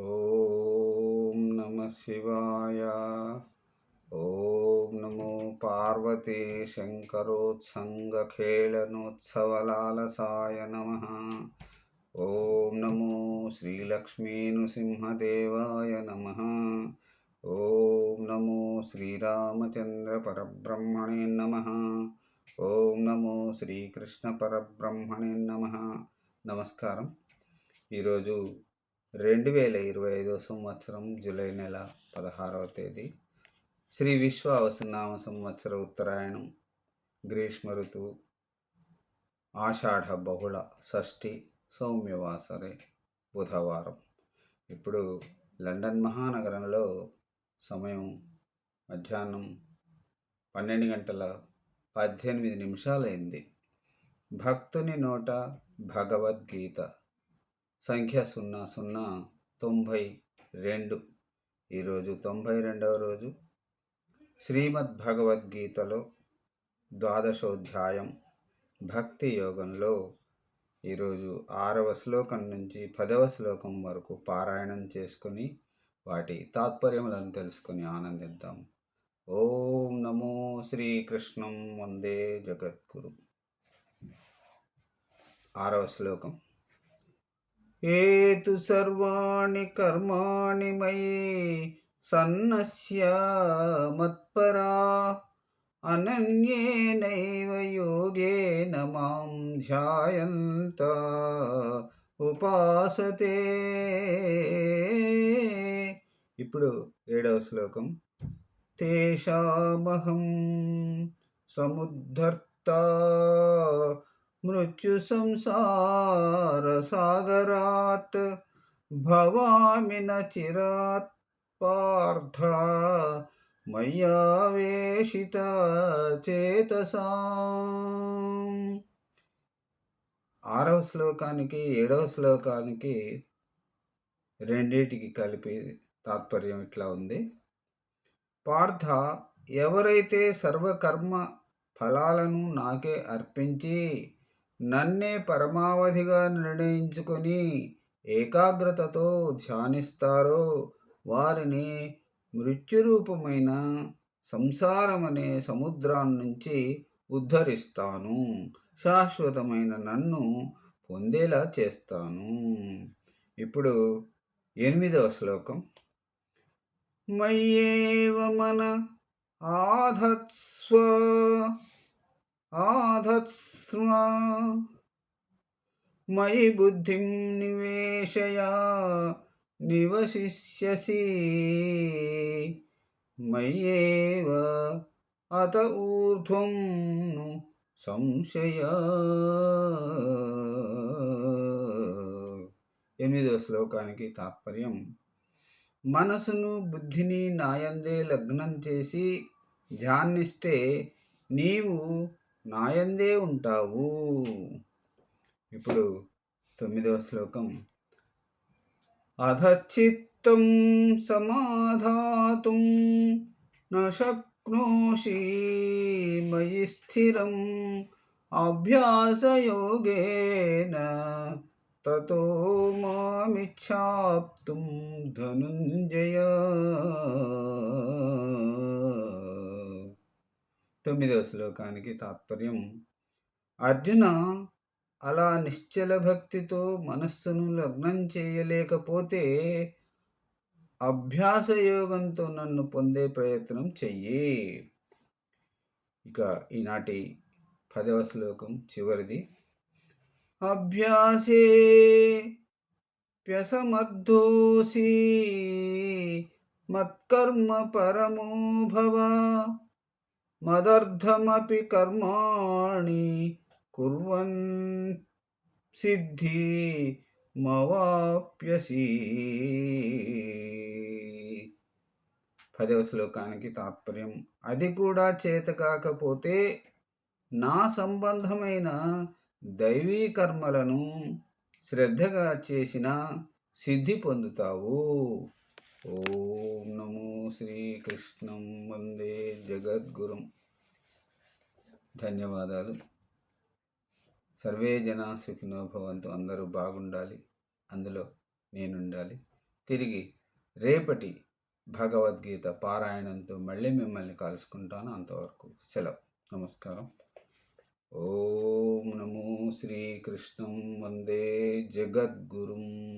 ఓం నమ శివాయ. ఓం నమో పార్వతీ శంకరోత్సంగఖేళనోత్సవలాలసాయ నమ. ఓం నమో శ్రీలక్ష్మీనృసింహదేవాయ నమ. ఓం నమో శ్రీరామచంద్ర పరబ్రహ్మణే నమ. ఓం నమో శ్రీకృష్ణ పరబ్రహ్మణే నమ. నమస్కారం. ఈరోజు రెండు వేల ఇరవై ఐదో సంవత్సరం జూలై నెల పదహారవ తేదీ. శ్రీ విశ్వ అవసనామ సంవత్సర ఉత్తరాయణం. గ్రీష్మ ఋతువు ఆషాఢ బహుళ షష్ఠి సౌమ్యవాసరే బుధవారం. ఇప్పుడు లండన్ మహానగరంలో సమయం మధ్యాహ్నం పన్నెండు గంటల పద్దెనిమిది నిమిషాలైంది. భక్తుని నోట భగవద్గీత సంఖ్య సున్నా సున్నా తొంభై రెండు. ఈరోజు తొంభై రెండవ రోజు. శ్రీమద్ భగవద్గీతలో ద్వాదశోధ్యాయం భక్తి యోగంలో ఈరోజు ఆరవ శ్లోకం నుంచి పదవ శ్లోకం వరకు పారాయణం చేసుకొని వాటి తాత్పర్యములను తెలుసుకొని ఆనందిద్దాం. ఓం నమో శ్రీకృష్ణం వందే జగద్గురు. ఆరవ శ్లోకం. ఏతు సర్వాణి కర్మాణి మయి సన్నస్య మత్పరా అనన్యేనైవ యోగేన మాం ధ్యాయంత ఉపాసతే. ఇప్పుడు ఏడవ శ్లోకం. తేషామహం సముద్ధర్తా మృత్యు సాగరాత్ భవామి చిరాత్ పార్థ మయ్యావేషిత చేతసా ఆరవ శ్లోకానికి ఏడవ శ్లోకానికి రెండింటికి కలిపి తాత్పర్యం ఇట్లా ఉంది. పార్థ ఎవరైతే సర్వకర్మ ఫలాలను నాకే అర్పించి నన్నే పరమావధిగా నిర్ణయించుకొని ఏకాగ్రతతో ధ్యానిస్తారో వారిని మృత్యురూపమైన సంసారమనే సముద్రాన్నించి ఉద్ధరిస్తాను. శాశ్వతమైన నన్ను పొందేలా చేస్తాను. ఇప్పుడు ఎనిమిదవ శ్లోకం. మయ్యేవ మన ఆధత్స్వ ఆధత్స్వ మయి బుద్ధిం నివేశయా నివసిష్యసి మయ్యేవ అత ఊర్ధ్వం సంశయ ఎనిమిదవ శ్లోకానికి తాత్పర్యం మనసును బుద్ధిని నాయందే లగ్నం చేసి ధ్యానిస్తే నీవు నాయందే ఉంటావు. ఇప్పుడు తొమ్మిదవ శ్లోకం. అధచిత్తం సమాధాతుం నక్నోషి మయి స్థిరం అభ్యాసయోగేన తతో మామిచ్ఛాప్తుం ధనుంజయ తొమ్మిదవ శ్లోకానికి తాత్పర్యం. అర్జున అలా నిశ్చల భక్తితో మనస్సును లగ్నం చేయలేకపోతే అభ్యాస యోగంతో నన్ను పొందే ప్రయత్నం చెయ్యి. ఇక ఈనాటి పదవ శ్లోకం చివరిది. అభ్యాసే ప్యసమర్థోసి మత్కర్మ పరమో భవ మదర్థమపి కర్మాణి కుర్వన్ సిద్ధి మవాప్యసి. పదవ శ్లోకానికి తాత్పర్యం. అది కూడా చేత కాకపోతే నా సంబంధమైన దైవీ కర్మలను శ్రద్ధగా చేసిన సిద్ధి పొందుతావు. ఓం నమో శ్రీకృష్ణం వందే జగద్గురుం. ధన్యవాదాలు. సర్వే జనా సుఖినో భవంతు. అందరూ బాగుండాలి. అందులో నేనుండాలి. తిరిగి రేపటి భగవద్గీత పారాయణంతో మళ్ళీ మిమ్మల్ని కలుసుకుంటాను. అంతవరకు సెలవు. నమస్కారం. ఓం నమో శ్రీకృష్ణం వందే జగద్గురుం.